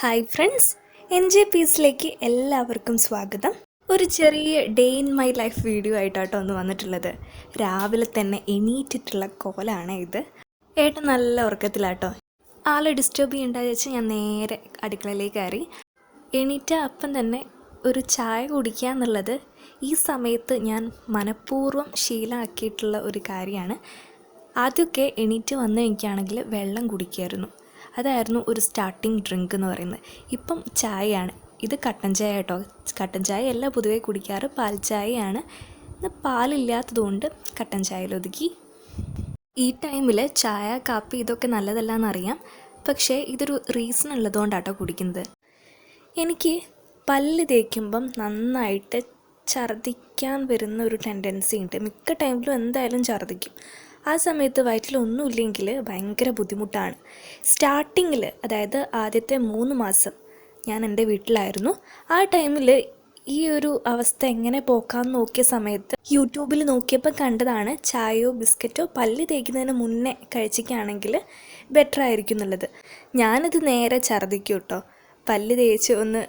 Hi friends N J പീസിലേക്ക് എല്ലാവർക്കും സ്വാഗതം. ഒരു ചെറിയ day in my life video ആയിട്ടാട്ടോ ഒന്ന് വന്നിട്ടുള്ളത്. രാവിലെ തന്നെ എണീറ്റിട്ടുള്ള കോലാണ് ഇത്. ഏട്ടൻ നല്ല ഉറക്കത്തിലാട്ടോ. ആളെ ഡിസ്റ്റർബ് ചെയ്യണ്ട വെച്ച് ഞാൻ നേരെ അടുക്കളയിലേക്ക് കയറി. എണീറ്റ അപ്പം തന്നെ ഒരു ചായ കുടിക്കുക എന്നുള്ളത് ഈ സമയത്ത് ഞാൻ മനഃപൂർവം ശീലമാക്കിയിട്ടുള്ള ഒരു കാര്യമാണ്. ആദ്യമൊക്കെ എണീറ്റ് വന്നു എനിക്കാണെങ്കിൽ വെള്ളം കുടിക്കുമായിരുന്നു അതായിരുന്നു ഒരു സ്റ്റാർട്ടിങ് ഡ്രിങ്ക് എന്ന് പറയുന്നത്. ഇപ്പം ചായയാണ്. ഇത് കട്ടൻ ചായ കേട്ടോ. കട്ടൻ ചായ അല്ല പൊതുവെ കുടിക്കാറ് പാൽ ചായയാണ്. ഇന്ന് പാലില്ലാത്തതുകൊണ്ട് കട്ടൻ ചായയിൽ ഒതുക്കി. ഈ ടൈമിൽ ചായ കാപ്പി ഇതൊക്കെ നല്ലതല്ല എന്നറിയാം പക്ഷേ ഇതൊരു റീസൺ ഉള്ളതുകൊണ്ടാട്ടോ കുടിക്കുന്നത്. എനിക്ക് പല്ല് തേക്കുമ്പം നന്നായിട്ട് ഛർദ്ദിക്കാൻ വരുന്ന ഒരു ടെൻഡൻസി ഉണ്ട്. മിക്ക ടൈമിലും എന്തായാലും ഛർദ്ദിക്കും. ആ സമയത്ത് വയറ്റിലൊന്നുമില്ലെങ്കിൽ ഭയങ്കര ബുദ്ധിമുട്ടാണ്. സ്റ്റാർട്ടിങ്ങിൽ അതായത് ആദ്യത്തെ മൂന്ന് മാസം ഞാൻ എന്റെ വീട്ടിലായിരുന്നു. ആ ടൈമിൽ ഈ ഒരു അവസ്ഥ എങ്ങനെ പോക്കാമെന്ന് നോക്കിയ സമയത്ത് യൂട്യൂബിൽ നോക്കിയപ്പോൾ കണ്ടതാണ് ചായയോ ബിസ്ക്കറ്റോ പല്ല് തേക്കുന്നതിന് മുന്നേ കഴിച്ചിക്കുകയാണെങ്കിൽ ബെറ്റർ ആയിരിക്കും എന്നുള്ളത്. ഞാനത് നേരെ ഛർദ്ദിക്കും കേട്ടോ. പല്ല് തേച്ച് ഒന്ന്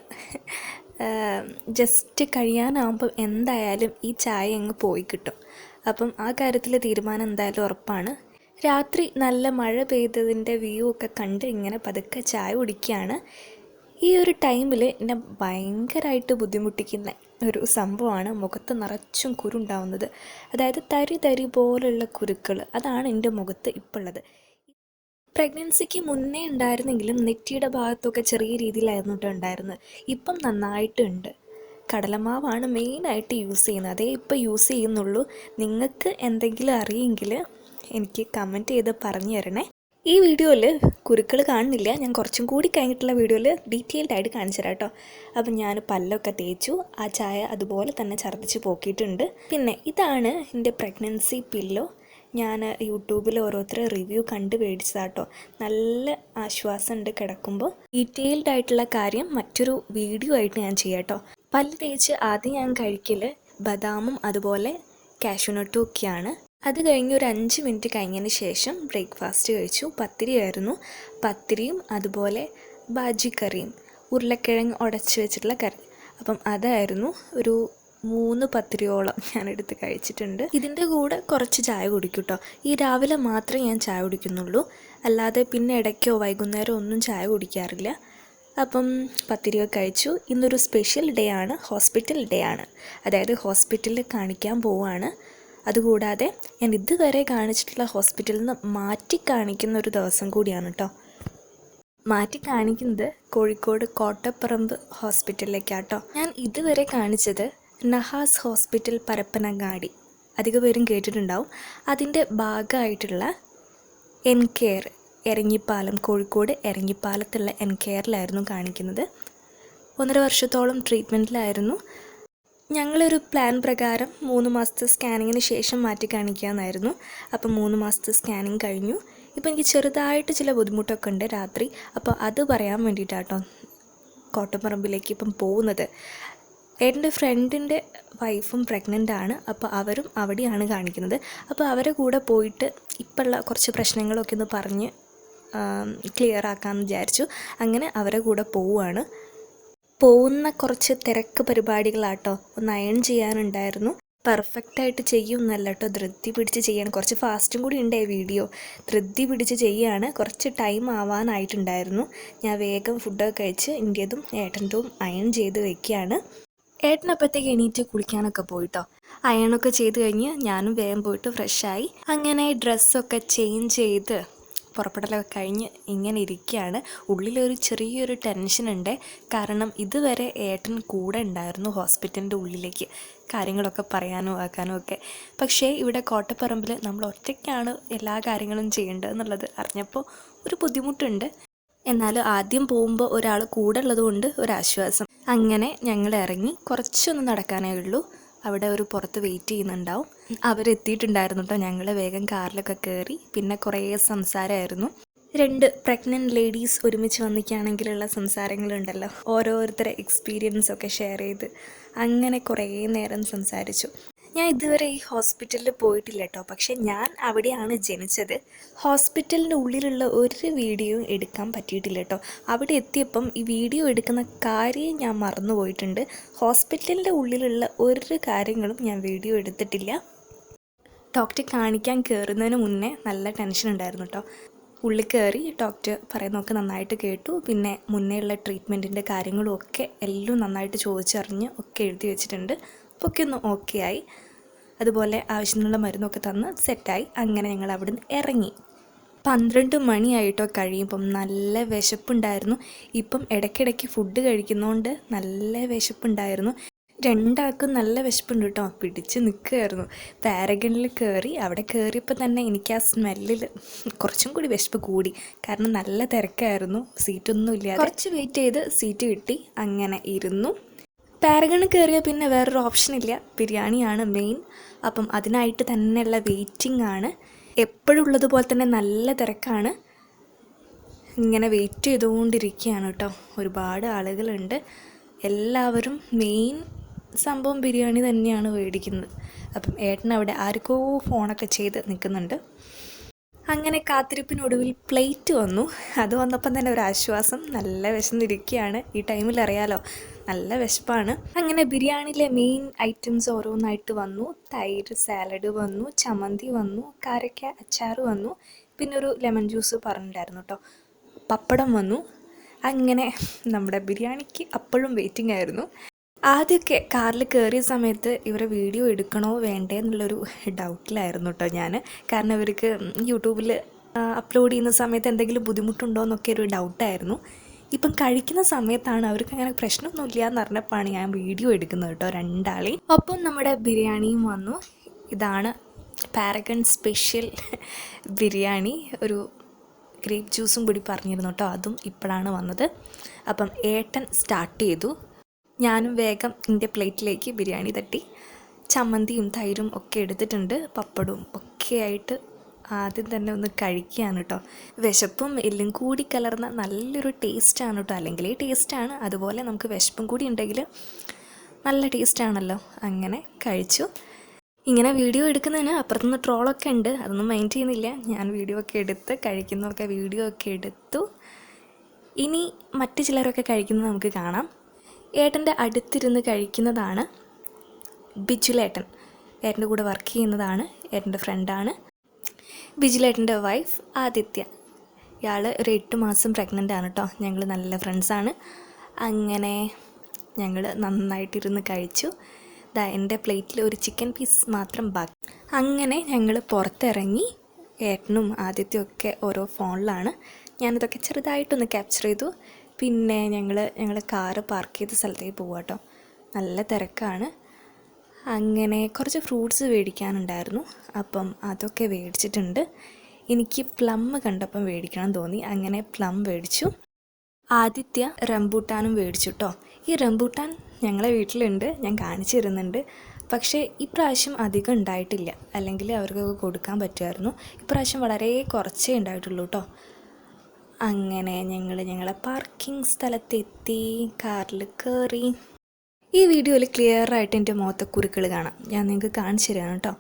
ജസ്റ്റ് കഴിയാനാകുമ്പം എന്തായാലും ഈ ചായ അങ്ങ് പോയി കിട്ടും. അപ്പം ആ കാര്യത്തിൽ തീരുമാനം എന്തായാലും ഉറപ്പാണ്. രാത്രി നല്ല മഴ പെയ്തതിന്റെ വ്യൂ ഒക്കെ കണ്ട് ഇങ്ങനെ പതുക്കെ ചായ കുടിക്കുകയാണ്. ഈ ഒരു ടൈമിൽ എന്നെ ഭയങ്കരമായിട്ട് ബുദ്ധിമുട്ടിക്കുന്ന ഒരു സംഭവമാണ് മുഖത്ത് നിറച്ചും കുരുണ്ടാവുന്നത്. അതായത് തരി തരി പോലുള്ള കുരുക്കൾ അതാണ് എന്റെ മുഖത്ത് ഇപ്പോൾ ഉള്ളത് പ്രഗ്നൻസിക്ക് മുന്നേ ഉണ്ടായിരുന്നെങ്കിലും നെറ്റിയുടെ ഭാഗത്തൊക്കെ ചെറിയ രീതിയിലായിരുന്നു ഉണ്ടായിരുന്നത്. ഇപ്പം നന്നായിട്ടുണ്ട്. കടലമാവാണ് മെയിനായിട്ട് യൂസ് ചെയ്യുന്നത്. അതേ ഇപ്പോൾ യൂസ് ചെയ്യുന്നുള്ളൂ. നിങ്ങൾക്ക് എന്തെങ്കിലും അറിയെങ്കിൽ എനിക്ക് കമന്റ് ചെയ്ത് പറഞ്ഞു തരണേ. ഈ വീഡിയോയിൽ കുരുക്കൾ കാണുന്നില്ല. ഞാൻ കുറച്ചും കൂടി കഴിഞ്ഞിട്ടുള്ള വീഡിയോയിൽ ഡീറ്റെയിൽഡ് ആയിട്ട് കാണിച്ചു തരാം കേട്ടോ. അപ്പം ഞാൻ പല്ലൊക്കെ തേച്ചു. ആ ചായ അതുപോലെ തന്നെ ഛർദ്ദിച്ച് പോക്കിയിട്ടുണ്ട്. പിന്നെ ഇതാണ് എന്റെ പ്രഗ്നൻസി പില്ലോ. ഞാൻ യൂട്യൂബിൽ ഓരോരുത്തർ റിവ്യൂ കണ്ട് മേടിച്ചതാട്ടോ നല്ല ആശ്വാസമുണ്ട് കിടക്കുമ്പോൾ. ഡീറ്റെയിൽഡ് ആയിട്ടുള്ള കാര്യം മറ്റൊരു വീഡിയോ ആയിട്ട് ഞാൻ ചെയ്യാം കേട്ടോ. പല്ല് തേച്ച് ആദ്യം ഞാൻ കഴിക്കൽ ബദാമും അതുപോലെ കാഷ്യൂനട്ടും ഒക്കെയാണ്. അത് കഴിഞ്ഞ് ഒരു അഞ്ച് മിനിറ്റ് കഴിഞ്ഞതിന് ശേഷം ബ്രേക്ക്ഫാസ്റ്റ് കഴിച്ചു. പത്തിരിയായിരുന്നു പത്തിരിയും അതുപോലെ ബാജി കറിയും ഉരുളക്കിഴങ്ങ് ഉടച്ച് വെച്ചിട്ടുള്ള കറി. അപ്പം അതായിരുന്നു ഒരു മൂന്ന് പത്തിരിയോളം ഞാൻ എടുത്ത് കഴിച്ചിട്ടുണ്ട്. ഇതിന്റെ കൂടെ കുറച്ച് ചായ കുടിക്കും കേട്ടോ ഈ രാവിലെ മാത്രമേ ഞാൻ ചായ കുടിക്കുന്നുള്ളൂ. അല്ലാതെ പിന്നെ ഇടയ്ക്കോ വൈകുന്നേരമോ ഒന്നും ചായ കുടിക്കാറില്ല. അപ്പം പത്തിരിയൊക്കെ കഴിച്ചു. ഇന്നൊരു സ്പെഷ്യൽ ഡേ ആണ്. ഹോസ്പിറ്റൽ ഡേ ആണ്. അതായത് ഹോസ്പിറ്റലിൽ കാണിക്കാൻ പോവുകയാണ് അതുകൂടാതെ ഞാൻ ഇതുവരെ കാണിച്ചിട്ടുള്ള ഹോസ്പിറ്റലിൽ നിന്ന് മാറ്റി കാണിക്കുന്ന ഒരു ദിവസം കൂടിയാണ് കേട്ടോ മാറ്റി കാണിക്കുന്നത് കോഴിക്കോട് കോട്ടപ്പറമ്പ് ഹോസ്പിറ്റലിലേക്കാട്ടോ ഞാൻ ഇതുവരെ കാണിച്ചത് നഹാസ് ഹോസ്പിറ്റൽ പരപ്പനങ്ങാടി. അധിക പേരും കേട്ടിട്ടുണ്ടാവും. അതിന്റെ ഭാഗമായിട്ടുള്ള എൻ കെയർ. എരങ്ങിപ്പാലം കോഴിക്കോട് എരങ്ങിപ്പാലത്തുള്ള എൻ കെയറിലായിരുന്നു കാണിക്കുന്നത്. ഒന്നര വർഷത്തോളം ട്രീറ്റ്മെന്റിലായിരുന്നു. ഞങ്ങളൊരു പ്ലാൻ പ്രകാരം മൂന്ന് മാസത്തെ സ്കാനിങ്ങിന് ശേഷം മാറ്റി കാണിക്കാമെന്നായിരുന്നു. അപ്പം മൂന്ന് മാസത്തെ സ്കാനിങ് കഴിഞ്ഞു. ഇപ്പം എനിക്ക് ചെറുതായിട്ട് ചില ബുദ്ധിമുട്ടൊക്കെ ഉണ്ട് രാത്രി. അപ്പോൾ അത് പറയാൻ വേണ്ടിയിട്ടാട്ടോ കോട്ടപ്പറമ്പിലേക്ക് ഇപ്പം പോകുന്നത്. എന്റെ ഫ്രണ്ടിന്റെ വൈഫും പ്രഗ്നന്റ് ആണ്. അപ്പോൾ അവരും അവിടെയാണ് കാണിക്കുന്നത്. അപ്പോൾ അവരെ കൂടെ പോയിട്ട് ഇപ്പോഴുള്ള കുറച്ച് പ്രശ്നങ്ങളൊക്കെ ഒന്ന് പറഞ്ഞ് ക്ലിയർ ആക്കാമെന്ന് വിചാരിച്ചു. അങ്ങനെ അവരെ കൂടെ പോവുകയാണ് പോകുന്ന കുറച്ച് തിരക്ക് പരിപാടികളാട്ടോ. ഒന്ന് അയൺ ചെയ്യാനുണ്ടായിരുന്നു. പെർഫെക്റ്റായിട്ട് ചെയ്യുമെന്നല്ല കേട്ടോ ധൃതി പിടിച്ച് ചെയ്യാൻ കുറച്ച് ഫാസ്റ്റും കൂടി ഉണ്ട് വീഡിയോ. ധൃതി പിടിച്ച് ചെയ്യുകയാണ് കുറച്ച് ടൈം ആവാനായിട്ടുണ്ടായിരുന്നു. ഞാൻ വേഗം ഫുഡൊക്കെ കഴിച്ച് ഇന്ത്യതും ഏട്ടന്റെതും അയൺ ചെയ്ത് വെക്കുകയാണ്. ഏട്ടനപ്പോഴത്തേക്ക് എണീറ്റ് കുളിക്കാനൊക്കെ പോയിട്ടോ. അയണൊക്കെ ചെയ്ത് കഴിഞ്ഞ് ഞാനും വേഗം പോയിട്ട് ഫ്രഷായി. അങ്ങനെ ഡ്രസ്സൊക്കെ ചേഞ്ച് ചെയ്ത് പുറപ്പെടലൊക്കെ കഴിഞ്ഞ് ഇങ്ങനെ ഇരിക്കുകയാണ് ഉള്ളിലൊരു ചെറിയൊരു ടെൻഷൻ ഉണ്ട്. കാരണം ഇതുവരെ ഏട്ടൻ കൂടെ ഉണ്ടായിരുന്നു ഹോസ്പിറ്റലിന്റെ ഉള്ളിലേക്ക്. കാര്യങ്ങളൊക്കെ പറയാനും ആക്കാനോ ഒക്കെ. പക്ഷേ ഇവിടെ കോട്ടപ്പറമ്പിൽ നമ്മൾ ഒറ്റയ്ക്കാണ് എല്ലാ കാര്യങ്ങളും ചെയ്യേണ്ടത് എന്നുള്ളത് അറിഞ്ഞപ്പോൾ ഒരു ബുദ്ധിമുട്ടുണ്ട്. എന്നാൽ ആദ്യം പോകുമ്പോൾ ഒരാൾ കൂടെ ഉള്ളതുകൊണ്ട് ഒരാശ്വാസം അങ്ങനെ ഞങ്ങൾ ഇറങ്ങി കുറച്ചൊന്നും നടക്കാനേ ഉള്ളൂ. അവിടെ ഒരു പുറത്ത് വെയിറ്റ് ചെയ്യുന്നുണ്ടാവും. അവരെത്തിയിട്ടുണ്ടായിരുന്നു കേട്ടോ ഞങ്ങൾ വേഗം കാറിലൊക്കെ കയറി പിന്നെ കുറേ സംസാരമായിരുന്നു. രണ്ട് പ്രഗ്നന്റ് ലേഡീസ് ഒരുമിച്ച് വന്നിക്കുകയാണെങ്കിലുള്ള സംസാരങ്ങളുണ്ടല്ലോ. ഓരോരുത്തരെ എക്സ്പീരിയൻസ് ഒക്കെ ഷെയർ ചെയ്ത് അങ്ങനെ കുറേ നേരം സംസാരിച്ചു. ഞാൻ ഇതുവരെ ഈ ഹോസ്പിറ്റലിൽ പോയിട്ടില്ല കേട്ടോ പക്ഷെ ഞാൻ അവിടെയാണ് ജനിച്ചത്. ഹോസ്പിറ്റലിന്റെ ഉള്ളിലുള്ള ഒരു വീഡിയോയും എടുക്കാൻ പറ്റിയിട്ടില്ല കേട്ടോ അവിടെ എത്തിയപ്പം ഈ വീഡിയോ എടുക്കുന്ന കാര്യം ഞാൻ മറന്നു പോയിട്ടുണ്ട്. ഹോസ്പിറ്റലിന്റെ ഉള്ളിലുള്ള ഒരു കാര്യങ്ങളും ഞാൻ വീഡിയോ എടുത്തിട്ടില്ല. ഡോക്ടറെ കാണിക്കാൻ കയറുന്നതിന് മുന്നേ നല്ല ടെൻഷൻ ഉണ്ടായിരുന്നു കേട്ടോ ഉള്ളിൽ കയറി ഡോക്ടർ പറയുന്നതൊക്കെ നന്നായിട്ട് കേട്ടു. പിന്നെ മുന്നേ ഉള്ള ട്രീറ്റ്മെന്റിന്റെ കാര്യങ്ങളും ഒക്കെ എല്ലാം നന്നായിട്ട് ചോദിച്ചറിഞ്ഞ് ഒക്കെ എഴുതി വെച്ചിട്ടുണ്ട്. അപ്പോൾ ഒക്കെ ഒന്ന് ഓക്കെ ആയി. അതുപോലെ ആവശ്യമുള്ള മരുന്നൊക്കെ തന്ന് സെറ്റായി അങ്ങനെ ഞങ്ങൾ അവിടുന്ന് ഇറങ്ങി. പന്ത്രണ്ട് മണിയായിട്ടോ കഴിയുമ്പം നല്ല വിശപ്പുണ്ടായിരുന്നു. ഇപ്പം ഇടയ്ക്കിടയ്ക്ക് ഫുഡ് കഴിക്കുന്നതുകൊണ്ട് നല്ല വിശപ്പുണ്ടായിരുന്നു. രണ്ടാൾക്കും നല്ല വിശപ്പുണ്ട് കേട്ടോ. പിടിച്ച് നിൽക്കുകയായിരുന്നു. പാരഗണിൽ കയറി അവിടെ കയറിയപ്പോൾ തന്നെ എനിക്ക് ആ സ്മെല്ലിൽ കുറച്ചും കൂടി വിശപ്പ് കൂടി. കാരണം നല്ല തിരക്കായിരുന്നു. സീറ്റൊന്നും ഇല്ലാതെ കുറച്ച് വെയിറ്റ് ചെയ്ത് സീറ്റ് കിട്ടി. അങ്ങനെ ഇരുന്നു. പാരഗണിൽ കയറിയാൽ പിന്നെ വേറൊരു ഓപ്ഷൻ ഇല്ല. ബിരിയാണിയാണ് മെയിൻ അപ്പം അതിനായിട്ട് തന്നെയുള്ള വെയിറ്റിംഗ് ആണ്. എപ്പോഴും ഉള്ളതുപോലെ തന്നെ നല്ല തിരക്കാണ്. ഇങ്ങനെ വെയിറ്റ് ചെയ്തുകൊണ്ടിരിക്കുകയാണ് കേട്ടോ. ഒരുപാട് ആളുകളുണ്ട്. എല്ലാവരും മെയിൻ സംഭവം ബിരിയാണി തന്നെയാണ് മേടിക്കുന്നത്. അപ്പം ഏട്ടൻ അവിടെ ആർക്കോ ഫോണൊക്കെ ചെയ്ത് നിൽക്കുന്നുണ്ട്. അങ്ങനെ കാത്തിരിപ്പിനൊടുവിൽ പ്ലേറ്റ് വന്നു. അത് വന്നപ്പം തന്നെ ഒരു ആശ്വാസം. നല്ല വിശന്നിരിക്കുകയാണ്. ഈ ടൈമിൽ അറിയാലോ നല്ല വിശപ്പാണ്. അങ്ങനെ ബിരിയാണിയിലെ മെയിൻ ഐറ്റംസ് ഓരോന്നായിട്ട് വന്നു. തൈര് സാലഡ് വന്നു ചമ്മന്തി വന്നു കാരക്ക അച്ചാർ വന്നു. പിന്നെ ഒരു ലെമൺ ജ്യൂസ് പറഞ്ഞിട്ടുണ്ടായിരുന്നു കേട്ടോ പപ്പടം വന്നു. അങ്ങനെ നമ്മുടെ ബിരിയാണിക്ക് അപ്പോഴും വെയിറ്റിംഗ് ആയിരുന്നു. ആദ്യമൊക്കെ കാറിൽ കയറിയ സമയത്ത് ഇവരെ വീഡിയോ എടുക്കണോ വേണ്ടേ എന്നുള്ളൊരു ഡൗട്ടിലായിരുന്നു കേട്ടോ ഞാൻ കാരണം ഇവർക്ക് യൂട്യൂബിൽ അപ്ലോഡ് ചെയ്യുന്ന സമയത്ത് എന്തെങ്കിലും ബുദ്ധിമുട്ടുണ്ടോ എന്നൊക്കെ ഒരു ഡൗട്ടായിരുന്നു ഇപ്പം കഴിക്കുന്ന സമയത്താണ് അവർക്ക് അങ്ങനെ പ്രശ്നമൊന്നുമില്ല എന്ന് പറഞ്ഞപ്പോഴാണ് ഞാൻ വീഡിയോ എടുക്കുന്നത് കേട്ടോ രണ്ടാളെയും. ഒപ്പം നമ്മുടെ ബിരിയാണിയും വന്നു. ഇതാണ് പാരഗൺ സ്പെഷ്യൽ ബിരിയാണി. ഒരു ഗ്രേപ്പ് ജ്യൂസും കൂടി പറഞ്ഞിരുന്നു കേട്ടോ. അതും ഇപ്പോഴാണ് വന്നത്. അപ്പം ഏട്ടൻ സ്റ്റാർട്ട് ചെയ്തു. ഞാനും വേഗം എന്റെ പ്ലേറ്റിലേക്ക് ബിരിയാണി തട്ടി. ചമ്മന്തിയും തൈരും ഒക്കെ എടുത്തിട്ടുണ്ട്. പപ്പടവും ഒക്കെ ആയിട്ട് ആദ്യം തന്നെ ഒന്ന് കഴിക്കുകയാണ് കേട്ടോ വിശപ്പും എല്ലും കൂടി കലർന്ന നല്ലൊരു ടേസ്റ്റാണ് കേട്ടോ അല്ലെങ്കിൽ ടേസ്റ്റാണ് അതുപോലെ നമുക്ക് വിശപ്പും കൂടി ഉണ്ടെങ്കിൽ നല്ല ടേസ്റ്റാണല്ലോ അങ്ങനെ കഴിച്ചു. ഇങ്ങനെ വീഡിയോ എടുക്കുന്നതിന് അപ്പുറത്തുനിന്ന് ട്രോളൊക്കെ ഉണ്ട്. അതൊന്നും മൈൻഡ് ചെയ്യുന്നില്ല. ഞാൻ വീഡിയോ ഒക്കെ എടുത്ത് കഴിക്കുന്നതൊക്കെ വീഡിയോ ഒക്കെ എടുത്തു. ഇനി മറ്റു ചിലരൊക്കെ കഴിക്കുന്നത് നമുക്ക് കാണാം. ഏട്ടന്റെ അടുത്തിരുന്ന് കഴിക്കുന്നതാണ് ബിജുലേട്ടൻ. ഏട്ടന്റെ കൂടെ വർക്ക് ചെയ്യുന്നതാണ്. ഏട്ടന്റെ ഫ്രണ്ടാണ് ബിജുലേട്ടന്റെ വൈഫ് ആദിത്യ. ഇയാൾ ഒരു എട്ട് മാസം പ്രഗ്നന്റ് ആണ് കേട്ടോ ഞങ്ങൾ നല്ല ഫ്രണ്ട്സാണ് അങ്ങനെ ഞങ്ങൾ നന്നായിട്ടിരുന്ന് കഴിച്ചു. ദാ എന്റെ പ്ലേറ്റിൽ ഒരു ചിക്കൻ പീസ് മാത്രം ബാക്കി. അങ്ങനെ ഞങ്ങൾ പുറത്തിറങ്ങി ഏട്ടനും ആദിത്യവും ഒക്കെ ഓരോ ഫോണിലാണ് ഞാനിതൊക്കെ ചെറുതായിട്ടൊന്ന് ക്യാപ്ചർ ചെയ്തു. പിന്നെ ഞങ്ങൾ ഞങ്ങളുടെ കാറ് പാർക്ക് ചെയ്ത സ്ഥലത്തേക്ക് പോവുക കേട്ടോ നല്ല തിരക്കാണ്. അങ്ങനെ കുറച്ച് ഫ്രൂട്ട്സ് മേടിക്കാനുണ്ടായിരുന്നു. അപ്പം അതൊക്കെ മേടിച്ചിട്ടുണ്ട്. എനിക്ക് പ്ലം കണ്ടപ്പം മേടിക്കണം തോന്നി. അങ്ങനെ പ്ലം മേടിച്ചു. ആദിത്യ റംബൂട്ടാനും മേടിച്ചു കേട്ടോ ഈ റംബൂട്ടാൻ ഞങ്ങളെ വീട്ടിലുണ്ട്. ഞാൻ കാണിച്ചു തരുന്നുണ്ട്. പക്ഷേ ഇപ്രാവശ്യം അധികം ഉണ്ടായിട്ടില്ല. അല്ലെങ്കിൽ അവർക്കൊക്കെ കൊടുക്കാൻ പറ്റുമായിരുന്നു. ഇപ്രാവശ്യം വളരെ കുറച്ചേ ഉണ്ടായിട്ടുള്ളൂ കേട്ടോ അങ്ങനെ ഞങ്ങൾ ഞങ്ങളെ പാർക്കിംഗ് സ്ഥലത്തെത്തി. കാറിൽ കയറി ഈ വീഡിയോയിൽ ക്ലിയർ ആയിട്ട് എന്റെ മുഖത്തെ കുരുക്കൾ കാണാം. ഞാൻ നിങ്ങൾക്ക് കാണിച്ചു തരാം കേട്ടോ.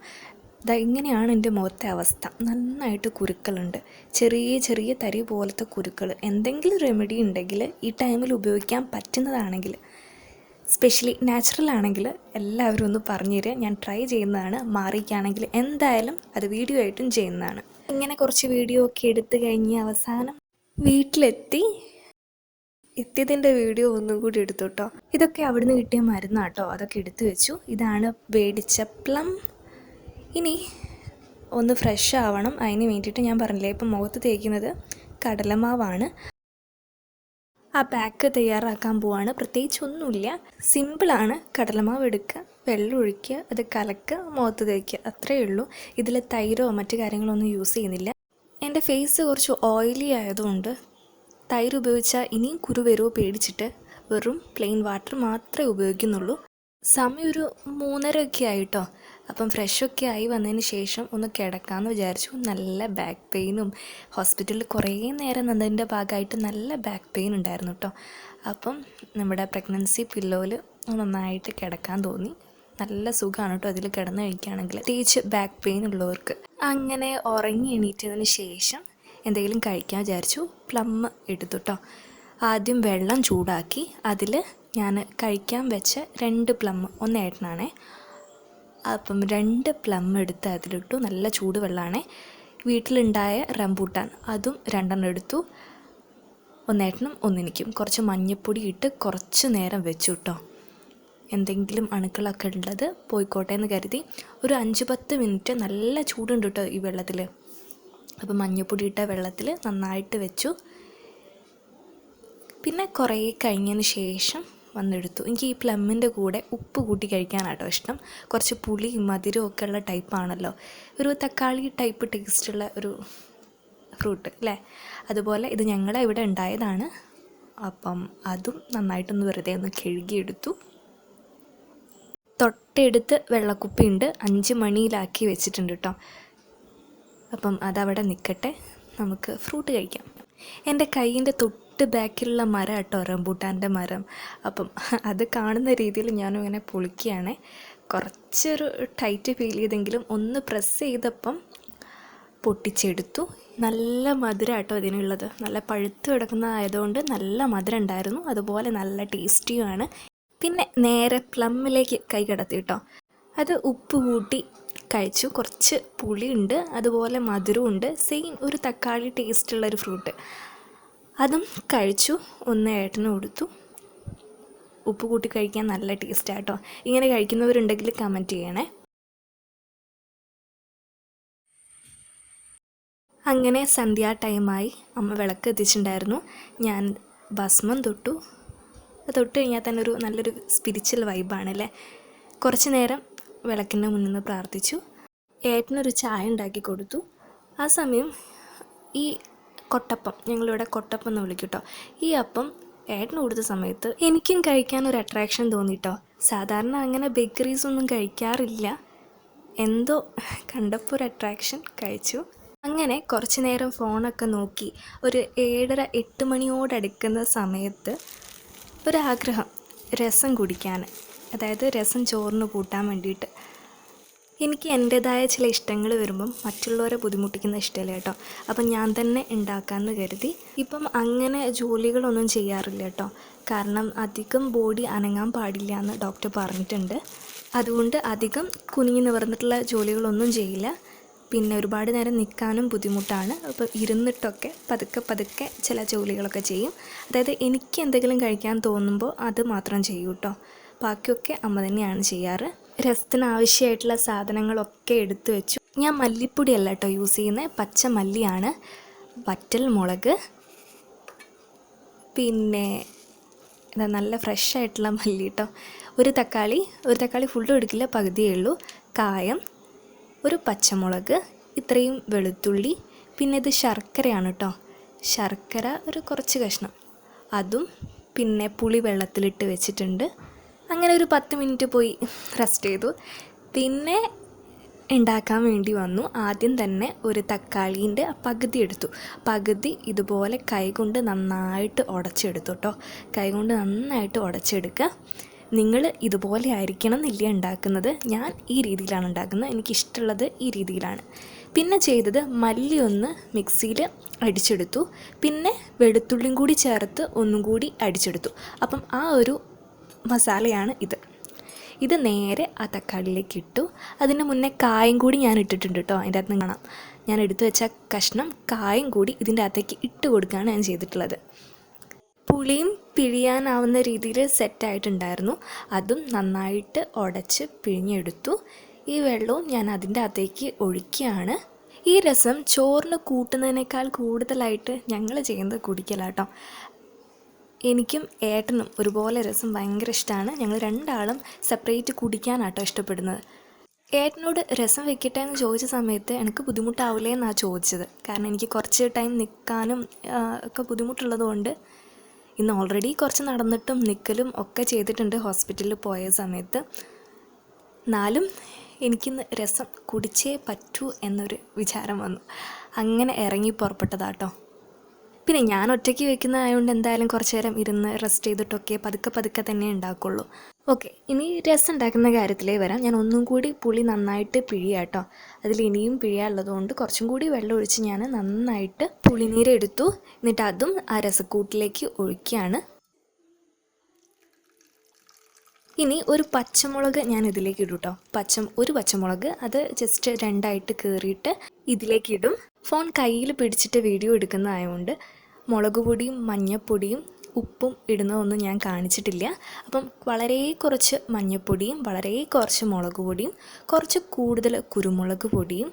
ഇതാ ഇങ്ങനെയാണ് എന്റെ മുഖത്തെ അവസ്ഥ. നന്നായിട്ട് കുരുക്കളുണ്ട്. ചെറിയ ചെറിയ തരി പോലത്തെ കുരുക്കൾ. എന്തെങ്കിലും റെമഡി ഉണ്ടെങ്കിൽ ഈ ടൈമിൽ ഉപയോഗിക്കാൻ പറ്റുന്നതാണെങ്കിൽ സ്പെഷ്യലി നാച്ചുറൽ ആണെങ്കിൽ എല്ലാവരും ഒന്ന് പറഞ്ഞു തരിക. ഞാൻ ട്രൈ ചെയ്യുന്നതാണ്. മാറിക്കാണെങ്കിൽ എന്തായാലും അത് വീഡിയോ ആയിട്ടും ചെയ്യുന്നതാണ്. ഇങ്ങനെ കുറച്ച് വീഡിയോ ഒക്കെ എടുത്തു കഴിഞ്ഞ് അവസാനം വീട്ടിലെത്തി. എത്തിയതിന്റെ വീഡിയോ ഒന്നും കൂടി എടുത്തു കേട്ടോ. ഇതൊക്കെ അവിടുന്ന് കിട്ടിയ മരുന്നാട്ടോ. അതൊക്കെ എടുത്തു വെച്ചു. ഇതാണ് വേടിച്ച പ്ലം. ഇനി ഒന്ന് ഫ്രഷ് ആവണം. അതിന് വേണ്ടിയിട്ട് ഞാൻ പറഞ്ഞില്ലേ ഇപ്പം മുഖത്ത് തേക്കുന്നത് കടലമാവാണ്. ആ പാക്ക് തയ്യാറാക്കാൻ പോവാണ്. പ്രത്യേകിച്ച് ഒന്നുമില്ല. സിമ്പിളാണ് കടലമാവ് എടുക്കുക വെള്ളം ഒഴിക്കുക അത് കലക്കുക മുഖത്ത് തേക്കുക. അത്രയേ ഉള്ളൂ. ഇതിൽ തൈരോ മറ്റു കാര്യങ്ങളോ ഒന്നും യൂസ് ചെയ്യുന്നില്ല. എന്റെ ഫേസ് കുറച്ച് ഓയിലി ആയതുകൊണ്ട് തൈര് ഉപയോഗിച്ചാൽ ഇനിയും കുരു പേടിച്ചിട്ട് വെറും പ്ലെയിൻ വാട്ടർ മാത്രമേ ഉപയോഗിക്കുന്നുള്ളൂ. സമയം ഒരു മൂന്നര ഒക്കെ ആയിട്ടോ. അപ്പം ഫ്രഷൊക്കെ ആയി വന്നതിന് ശേഷം ഒന്ന് കിടക്കാമെന്ന് വിചാരിച്ചു. നല്ല ബാക്ക് പെയിനും ഹോസ്പിറ്റലിൽ കുറേ നേരം നിന്നതിന്റെ ഭാഗമായിട്ട് നല്ല ബാക്ക് പെയിൻ ഉണ്ടായിരുന്നു കേട്ടോ അപ്പം നമ്മുടെ പ്രഗ്നൻസി പില്ലോയിൽ നന്നായിട്ട് കിടക്കാൻ തോന്നി. നല്ല സുഖമാണ് കേട്ടോ അതിൽ കിടന്ന് കഴിക്കുകയാണെങ്കിൽ പ്രത്യേകിച്ച് ബാക്ക് പെയിൻ ഉള്ളവർക്ക്. അങ്ങനെ ഉറങ്ങി എണീറ്റതിന് ശേഷം എന്തെങ്കിലും കഴിക്കാൻ വിചാരിച്ചു പ്ലം എടുത്തു കേട്ടോ ആദ്യം വെള്ളം ചൂടാക്കി അതിൽ ഞാൻ കഴിക്കാൻ വെച്ച രണ്ട് പ്ലം ഒന്ന് ഏട്ടനാണേ. അപ്പം രണ്ട് പ്ലം എടുത്ത് അതിലിട്ടു നല്ല ചൂടുവെള്ളമാണ് വീട്ടിലുണ്ടായ റംബൂട്ടാൻ അതും രണ്ടെണ്ണം എടുത്തു. ഒന്നേട്ടനും ഒന്നെനിക്കും കുറച്ച് മഞ്ഞപ്പൊടി ഇട്ട് കുറച്ച് നേരം വെച്ചു കേട്ടോ എന്തെങ്കിലും അണുക്കളൊക്കെ ഉള്ളത് പോയിക്കോട്ടെ എന്ന് കരുതി. ഒരു അഞ്ച് പത്ത് മിനിറ്റ് നല്ല ചൂടുണ്ട് കേട്ടോ ഈ വെള്ളത്തിൽ അപ്പം മഞ്ഞപ്പൊടി ഇട്ട വെള്ളത്തിൽ നന്നായിട്ട് വെച്ചു. പിന്നെ കുറേ കഴിഞ്ഞതിന് ശേഷം വന്നെടുത്തു. എനിക്ക് ഈ പ്ലമ്മിന്റെ കൂടെ ഉപ്പ് കൂട്ടി കഴിക്കാനാട്ടോ ഇഷ്ടം. കുറച്ച് പുളി മധുരവും ഒക്കെ ഉള്ള ടൈപ്പാണല്ലോ ഒരു തക്കാളി ടൈപ്പ് ടേസ്റ്റുള്ള ഒരു ഫ്രൂട്ട് അല്ലേ? അതുപോലെ ഇത് ഞങ്ങളെ ഇവിടെ ഉണ്ടായതാണ്. അപ്പം അതും നന്നായിട്ടൊന്ന് വെറുതെ ഒന്ന് കഴുകിയെടുത്തു. തൊട്ടടുത്ത് വെള്ളക്കുപ്പിയുണ്ട്. അഞ്ച് മണിയിലാക്കി വെച്ചിട്ടുണ്ട് കേട്ടോ അപ്പം അതവിടെ നിൽക്കട്ടെ നമുക്ക് ഫ്രൂട്ട് കഴിക്കാം. എന്റെ കൈയിന്റെ തൊട്ട് ബാക്കിലുള്ള മരം കേട്ടോ റംബൂട്ടാന്റെ മരം. അപ്പം അത് കാണുന്ന രീതിയിൽ ഞാനും ഇങ്ങനെ പൊളിക്കുകയാണ്. കുറച്ചൊരു ടൈറ്റ് ഫീൽ ചെയ്തെങ്കിലും ഒന്ന് പ്രസ് ചെയ്തപ്പം പൊട്ടിച്ചെടുത്തു. നല്ല മധുരം കേട്ടോ ഇതിനുള്ളത്. നല്ല പഴുത്ത് കിടക്കുന്നതായതുകൊണ്ട് നല്ല മധുരം ഉണ്ടായിരുന്നു. അതുപോലെ നല്ല ടേസ്റ്റിയുമാണ്. പിന്നെ നേരെ പ്ലമ്മിലേക്ക് കൈ കിടത്തി കേട്ടോ. അത് ഉപ്പ് കൂട്ടി കഴിച്ചു. കുറച്ച് പുളിയുണ്ട് അതുപോലെ മധുരമുണ്ട് സെയിം ഒരു തക്കാളി ടേസ്റ്റുള്ള ഒരു ഫ്രൂട്ട് അതും കഴിച്ചു. ഒന്ന് ഏട്ടന് കൊടുത്തു. ഉപ്പ് കൂട്ടി കഴിക്കാൻ നല്ല ടേസ്റ്റാട്ടോ ഇങ്ങനെ കഴിക്കുന്നവരുണ്ടെങ്കിൽ കമന്റ് ചെയ്യണേ. അങ്ങനെ സന്ധ്യ ടൈമായി അമ്മ വിളക്ക് എത്തിച്ചിട്ടുണ്ടായിരുന്നു. ഞാൻ ഭസ്മം തൊട്ടു. തൊട്ട് കഴിഞ്ഞാൽ തന്നെ ഒരു നല്ലൊരു സ്പിരിച്വൽ വൈബാണ് അല്ലേ കുറച്ച് നേരം വിളക്കിന്റെ മുന്നിൽ നിന്ന് പ്രാർത്ഥിച്ചു. ഏട്ടനൊരു ചായ ഉണ്ടാക്കി കൊടുത്തു. ആ സമയം ഈ കൊട്ടപ്പം ഞങ്ങളിവിടെ കൊട്ടപ്പം എന്ന് വിളിക്കും കേട്ടോ ഈ അപ്പം ഏട്ടന് കൊടുത്ത സമയത്ത് എനിക്കും കഴിക്കാൻ ഒരു അട്രാക്ഷൻ തോന്നിട്ടോ സാധാരണ അങ്ങനെ ബേക്കറീസ് ഒന്നും കഴിക്കാറില്ല. എന്തോ കണ്ടപ്പോൾ ഒരു അട്രാക്ഷൻ കഴിച്ചു. അങ്ങനെ കുറച്ച് നേരം ഫോണൊക്കെ നോക്കി. ഒരു ഏഴര എട്ട് മണിയോടടുക്കുന്ന സമയത്ത് ഒരാഗ്രഹം രസം കുടിക്കാൻ. അതായത് രസം ചോറിന് കൂട്ടാൻ വേണ്ടിയിട്ട്. എനിക്ക് എന്റേതായ ചില ഇഷ്ടങ്ങൾ വരുമ്പം മറ്റുള്ളവരെ ബുദ്ധിമുട്ടിക്കുന്ന ഇഷ്ടമില്ല കേട്ടോ. അപ്പം ഞാൻ തന്നെ ഉണ്ടാക്കാമെന്ന് കരുതി. ഇപ്പം അങ്ങനെ ജോലികളൊന്നും ചെയ്യാറില്ല കേട്ടോ. കാരണം അധികം ബോഡി അനങ്ങാൻ പാടില്ല എന്ന് ഡോക്ടർ പറഞ്ഞിട്ടുണ്ട്. അതുകൊണ്ട് അധികം കുനിഞ്ഞു നിവർന്നിട്ടുള്ള ജോലികളൊന്നും ചെയ്യില്ല. പിന്നെ ഒരുപാട് നേരം നിൽക്കാനും ബുദ്ധിമുട്ടാണ്. അപ്പോൾ ഇരുന്നിട്ടൊക്കെ പതുക്കെ പതുക്കെ ചില ജോലികളൊക്കെ ചെയ്യും. അതായത് എനിക്ക് എന്തെങ്കിലും കഴിക്കാൻ തോന്നുമ്പോൾ അത് മാത്രം ചെയ്യൂ കേട്ടോ. ബാക്കിയൊക്കെ അമ്മ തന്നെയാണ് ചെയ്യാറ്. രസത്തിന് ആവശ്യമായിട്ടുള്ള സാധനങ്ങളൊക്കെ എടുത്തു വെച്ചു. ഞാൻ മല്ലിപ്പൊടിയല്ല കേട്ടോ യൂസ് ചെയ്യുന്നത് പച്ച മല്ലിയാണ്. വറ്റൽ മുളക്. പിന്നെ ഇതാ നല്ല ഫ്രഷ് ആയിട്ടുള്ള മല്ലി കേട്ടോ ഒരു തക്കാളി ഒരു തക്കാളി ഫുള്ളും എടുക്കില്ല പകുതിയേ ഉള്ളൂ. കായം ഒരു പച്ചമുളക് ഇത്രയും വെളുത്തുള്ളി പിന്നെ ഇത് ശർക്കരയാണ് കേട്ടോ ശർക്കര ഒരു കുറച്ച് കഷ്ണം. അതും പിന്നെ പുളി വെള്ളത്തിലിട്ട് വെച്ചിട്ടുണ്ട്. അങ്ങനെ ഒരു പത്ത് മിനിറ്റ് പോയി റെസ്റ്റ് ചെയ്തു. പിന്നെ ഉണ്ടാക്കാൻ വേണ്ടി വന്നു. ആദ്യം തന്നെ ഒരു തക്കാളീന്റെ പകുതി എടുത്തു. പകുതി ഇതുപോലെ കൈകൊണ്ട് നന്നായിട്ട് ഉടച്ചെടുത്തു കേട്ടോ കൈകൊണ്ട് നന്നായിട്ട് ഉടച്ചെടുക്കുക. നിങ്ങൾ ഇതുപോലെ ആയിരിക്കണം എന്നില്ല ഉണ്ടാക്കുന്നത്. ഞാൻ ഈ രീതിയിലാണ് ഉണ്ടാക്കുന്നത്. എനിക്കിഷ്ടമുള്ളത് ഈ രീതിയിലാണ്. പിന്നെ ചെയ്തത് മല്ലി ഒന്ന് മിക്സിയിൽ അടിച്ചെടുത്തു. പിന്നെ വെളുത്തുള്ളിയും കൂടി ചേർത്ത് ഒന്നും കൂടി അടിച്ചെടുത്തു. അപ്പം ആ ഒരു മസാലയാണ് ഇത്. ഇത് നേരെ ആ തക്കാളിയിലേക്ക് ഇട്ടു. അതിന് മുന്നേ കായും കൂടി ഞാൻ ഇട്ടിട്ടുണ്ട് കേട്ടോ അതിന്റെ അകത്ത് കാണാം. ഞാൻ എടുത്തു വെച്ച കഷ്ണം കായും കൂടി ഇതിന്റെ അകത്തേക്ക് ഇട്ട് കൊടുക്കുകയാണ് ഞാൻ ചെയ്തിട്ടുള്ളത്. പുളിയും പിഴിയാനാവുന്ന രീതിയിൽ സെറ്റായിട്ടുണ്ടായിരുന്നു അതും നന്നായിട്ട് ഉടച്ച് പിഴിഞ്ഞെടുത്തു. ഈ വെള്ളവും ഞാൻ അതിന്റെ അകത്തേക്ക് ഒഴിക്കുകയാണ്. ഈ രസം ചോറിന് കൂട്ടുന്നതിനേക്കാൾ കൂടുതലായിട്ട് ഞങ്ങൾ ചെയ്യുന്നത് കുടിക്കലാട്ടോ. എനിക്കും ഏട്ടനും ഒരുപോലെ രസം ഭയങ്കര ഇഷ്ടമാണ് ഞങ്ങൾ രണ്ടാളും സെപ്പറേറ്റ് കുടിക്കാനാട്ടോ ഇഷ്ടപ്പെടുന്നത്. ഏട്ടനോട് രസം വെക്കട്ടെ എന്ന് ചോദിച്ച സമയത്ത് എനിക്ക് ബുദ്ധിമുട്ടാവില്ലേ എന്നാണ് ചോദിച്ചത്. കാരണം എനിക്ക് കുറച്ച് ടൈം നിൽക്കാനും ഒക്കെ ബുദ്ധിമുട്ടുള്ളതുകൊണ്ട് ഇന്ന് ഓൾറെഡി കുറച്ച് നടന്നിട്ടും നിൽക്കലും ഒക്കെ ചെയ്തിട്ടുണ്ട് ഹോസ്പിറ്റലിൽ പോയ സമയത്ത്. എന്നാലും എനിക്കിന്ന് രസം കുടിച്ചേ പറ്റൂ എന്നൊരു വിചാരം വന്നു. അങ്ങനെ ഇറങ്ങി പുറപ്പെട്ടതാട്ടോ. പിന്നെ ഞാൻ ഒറ്റയ്ക്ക് വെക്കുന്നതായതുകൊണ്ട് എന്തായാലും കുറച്ച് നേരം ഇരുന്ന് റെസ്റ്റ് ചെയ്തിട്ടൊക്കെ പതുക്കെ പതുക്കെ തന്നെ ഉണ്ടാക്കുള്ളൂ. ഓക്കെ ഇനി രസം ഉണ്ടാക്കുന്ന കാര്യത്തിലേ വരാം. ഞാൻ ഒന്നും കൂടി പുളി നന്നായിട്ട് പിഴിയാട്ടോ അതിൽ ഇനിയും പിഴിയാനുള്ളതുകൊണ്ട് കുറച്ചും കൂടി വെള്ളം ഒഴിച്ച് ഞാൻ നന്നായിട്ട് പുളിനീര് എടുത്തു. എന്നിട്ട് അതും ആ രസക്കൂട്ടിലേക്ക് ഒഴിക്കുകയാണ്. ഇനി ഒരു പച്ചമുളക് ഞാൻ ഇതിലേക്ക് ഇടും കേട്ടോ പച്ച ഒരു പച്ചമുളക് അത് ജസ്റ്റ് രണ്ടായിട്ട് കീറിയിട്ട് ഇതിലേക്ക് ഇടും. ഫോൺ കയ്യിൽ പിടിച്ചിട്ട് വീഡിയോ എടുക്കുന്നതായതുകൊണ്ട് മുളക് പൊടിയും മഞ്ഞൾപ്പൊടിയും ഉപ്പും ഇടുന്നതൊന്നും ഞാൻ കാണിച്ചിട്ടില്ല. അപ്പം വളരെ കുറച്ച് മഞ്ഞൾപ്പൊടിയും വളരെ കുറച്ച് മുളക് പൊടിയും കുറച്ച് കൂടുതൽ കുരുമുളക് പൊടിയും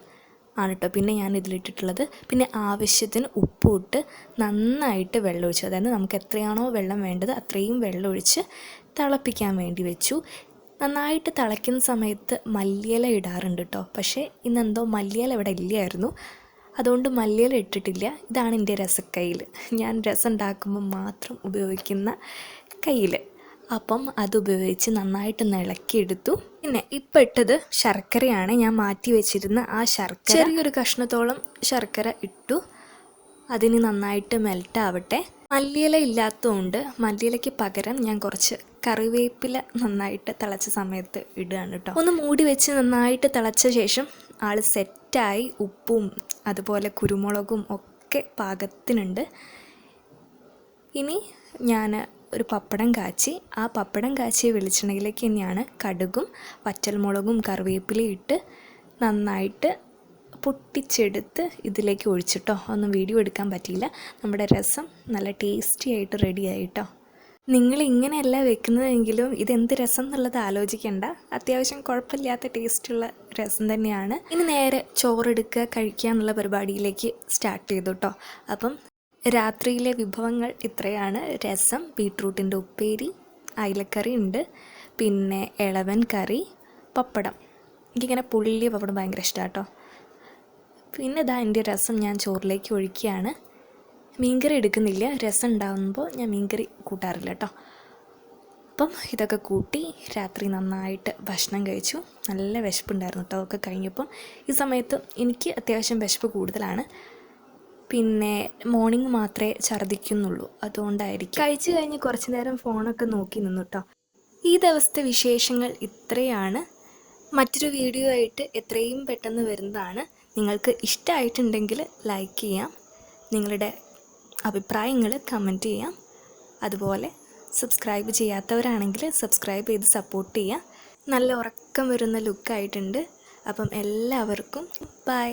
ആണ് കേട്ടോ പിന്നെ ഞാൻ ഇതിലിട്ടിട്ടുള്ളത്. പിന്നെ ആവശ്യത്തിന് ഉപ്പും ഇട്ട് നന്നായിട്ട് വെള്ളം ഒഴിച്ചു അതായത് നമുക്ക് എത്രയാണോ വെള്ളം വേണ്ടത് അത്രയും വെള്ളം ഒഴിച്ച് തിളപ്പിക്കാൻ വേണ്ടി വെച്ചു. നന്നായിട്ട് തിളയ്ക്കുന്ന സമയത്ത് മല്ലിയില ഇടാറുണ്ട് കേട്ടോ പക്ഷേ ഇന്നെന്തോ മല്ലിയില ഇവിടെ ഇല്ലായിരുന്നു. അതുകൊണ്ട് മല്ലിയില ഇട്ടിട്ടില്ല. ഇതാണ് എന്റെ രസക്കയ്യിൽ ഞാൻ രസം ഉണ്ടാക്കുമ്പോൾ മാത്രം ഉപയോഗിക്കുന്ന കയ്യിൽ അപ്പം അതുപയോഗിച്ച് നന്നായിട്ട് ഇളക്കിയെടുത്തു പിന്നെ ഇപ്പം ഇട്ടത് ശർക്കരയാണ്. ഞാൻ മാറ്റി വെച്ചിരുന്ന ആ ശർക്കര ചെറിയൊരു കഷ്ണത്തോളം ശർക്കര ഇട്ടു. അതിന് നന്നായിട്ട് മെൽറ്റ് ആവട്ടെ. മല്ലിയില ഇല്ലാത്തതുകൊണ്ട് മല്ലിയിലയ്ക്ക് പകരം ഞാൻ കുറച്ച് കറിവേപ്പില നന്നായിട്ട് തിളച്ച സമയത്ത് ഇടുകയാണ് കേട്ടോ. ഒന്ന് മൂടി വെച്ച് നന്നായിട്ട് തിളച്ച ശേഷം ആൾ സെറ്റായി ഉപ്പും അതുപോലെ കുരുമുളകും ഒക്കെ പാകത്തിനുണ്ട്. ഇനി ഞാൻ ഒരു പപ്പടം കാച്ചി ആ പപ്പടം കാച്ചിയ വെളിച്ചെണ്ണയിലേക്ക് തന്നെയാണ് കടുകും വറ്റൽമുളകും കറിവേപ്പിലയും ഇട്ട് നന്നായിട്ട് പൊട്ടിച്ചെടുത്ത് ഇതിലേക്ക് ഒഴിച്ചിട്ടോ. ഒന്നും വീഡിയോ എടുക്കാൻ പറ്റിയില്ല. നമ്മുടെ രസം നല്ല ടേസ്റ്റി ആയിട്ട് റെഡി ആയിട്ടോ നിങ്ങൾ ഇങ്ങനെയല്ല വെക്കുന്നതെങ്കിലും ഇതെന്ത് രസം എന്നുള്ളത് ആലോചിക്കേണ്ട. അത്യാവശ്യം കുഴപ്പമില്ലാത്ത ടേസ്റ്റുള്ള രസം തന്നെയാണ്. ഇനി നേരെ ചോറെടുക്കുക കഴിക്കുക എന്നുള്ള പരിപാടിയിലേക്ക് സ്റ്റാർട്ട് ചെയ്തു കേട്ടോ അപ്പം രാത്രിയിലെ വിഭവങ്ങൾ ഇത്രയാണ്. രസം ബീട്രൂട്ടിന്റെ ഉപ്പേരി അയിലക്കറി ഉണ്ട്. പിന്നെ ഇളവൻ കറി പപ്പടം. എനിക്കിങ്ങനെ പുള്ളി പപ്പടം ഭയങ്കര ഇഷ്ടമാണ് കേട്ടോ പിന്നെ ഇതാ എന്റെ രസം ഞാൻ ചോറിലേക്ക് ഒഴിക്കുകയാണ്. മീൻകറി എടുക്കുന്നില്ല. രസം ഉണ്ടാകുമ്പോൾ ഞാൻ മീൻകറി കൂട്ടാറില്ല കേട്ടോ അപ്പം ഇതൊക്കെ കൂട്ടി രാത്രി നന്നായിട്ട് ഭക്ഷണം കഴിച്ചു. നല്ല വിശപ്പുണ്ടായിരുന്നു കേട്ടോ അതൊക്കെ കഴിഞ്ഞപ്പം ഈ സമയത്ത് എനിക്ക് അത്യാവശ്യം വിശപ്പ് കൂടുതലാണ്. പിന്നെ മോർണിംഗ് മാത്രമേ ഛർദ്ദിക്കുന്നുള്ളൂ. അതുകൊണ്ടായിരിക്കും. കഴിച്ചു കഴിഞ്ഞ് കുറച്ച് നേരം ഫോണൊക്കെ നോക്കി നിന്നു കേട്ടോ ഈ ദിവസത്തെ വിശേഷങ്ങൾ ഇത്രയാണ്. മറ്റൊരു വീഡിയോ ആയിട്ട് എത്രയും പെട്ടെന്ന് വരുന്നതാണ്. നിങ്ങൾക്ക് ഇഷ്ടമായിട്ടുണ്ടെങ്കിൽ ലൈക്ക് ചെയ്യാം. നിങ്ങളുടെ അഭിപ്രായങ്ങൾ കമന്റ് ചെയ്യാം. അതുപോലെ സബ്സ്ക്രൈബ് ചെയ്യാത്തവരാണെങ്കിൽ സബ്സ്ക്രൈബ് ചെയ്ത് സപ്പോർട്ട് ചെയ്യാം. നല്ല ഉറക്കം വരുന്ന ലുക്കായിട്ടുണ്ട് അപ്പം എല്ലാവർക്കും ബൈ